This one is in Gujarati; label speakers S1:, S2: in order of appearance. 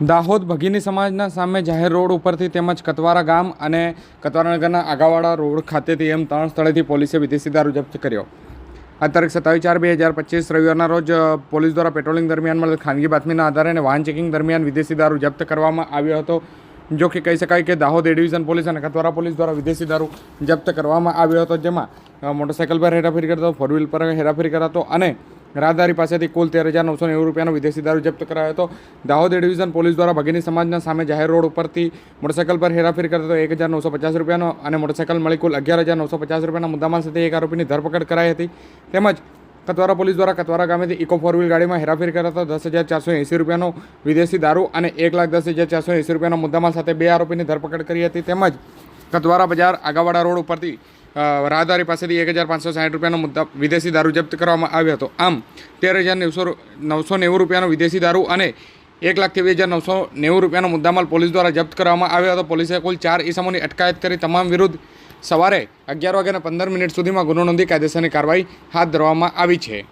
S1: દાહોદ ભગીની સમાજના સામે જાહેર રોડ ઉપરથી તેમજ કતવારા ગામ અને કતવારા નગરના આગાવાડા રોડ ખાતેથી એમ ત્રણ સ્થળેથી પોલીસે વિદેશી દારૂ જપ્ત કર્યો. આ તારીખ સત્તાવીસ ચાર બે હજાર પચીસ રવિવારના રોજ પોલીસ દ્વારા પેટ્રોલિંગ દરમિયાન મળેલ ખાનગી બાતમીના આધારે અને વાહન ચેકિંગ દરમિયાન વિદેશી દારૂ જપ્ત કરવામાં આવ્યો હતો. જો કે કહી શકાય કે દાહોદ એ ડિવિઝન પોલીસ અને કતવારા પોલીસ દ્વારા વિદેશી દારૂ જપ્ત કરવામાં આવ્યો હતો, જેમાં મોટરસાઇકલ પર હેરાફેરી કરતો ફોર વ્હીલ પર હેરાફેરી કરાતો અને રાહદારી પાસેથી કુલ તેર હજાર નવસો નેવું રૂપિયાનો વિદેશી દારૂ જપ્ત કરાયો હતો. દાહોદ ડિવિઝન પોલીસ દ્વારા ભગીની સમાજના સામે જાહેર રોડ ઉપરથી મોટરસાઇકલ પર હેરાફેરી કરતો એક હજાર નવસો પચાસ રૂપિયાનો અને મોટરસાઇકલ મળી કુલ અગિયાર હજાર નવસો પચાસ રૂપિયાના મુદ્દામાલ સાથે એક આરોપીની ધરપકડ કરાઈ હતી. તેમજ કતવારા પોલીસ દ્વારા કતવારા ગામેથી ઇકો ફોર વ્હીલ ગાડીમાં હેરાફેરી કરાતો દસ હજાર ચારસો એંસી રૂપિયાનો વિદેશી દારૂ અને એક લાખ દસ હજાર ચારસો એંસી રૂપિયાનો મુદ્દામાલ સાથે બે આરોપીની ધરપકડ કરી હતી. તેમજ કતવારા બજાર આગાવાડા રોડ ઉપરથી રાહદારી પાસેથી એક હજાર પાંચસો સાઠ રૂપિયાનો મુદ્દા વિદેશી દારૂ જપ્ત કરવામાં આવ્યો હતો. આમ, તેર હજાર નવસો નવસો નેવું રૂપિયાનો વિદેશી દારૂ અને એક લાખથી બે હજાર નવસો નેવું રૂપિયાનો મુદ્દામાલ પોલીસ દ્વારા જપ્ત કરવામાં આવ્યો હતો. પોલીસે કુલ ચાર ઇસમોની અટકાયત કરી તમામ વિરુદ્ધ સવારે અગિયાર વાગ્યાના પંદર મિનિટ સુધીમાં ગુનો નોંધી કાયદેસરની કાર્યવાહી હાથ ધરવામાં આવી છે.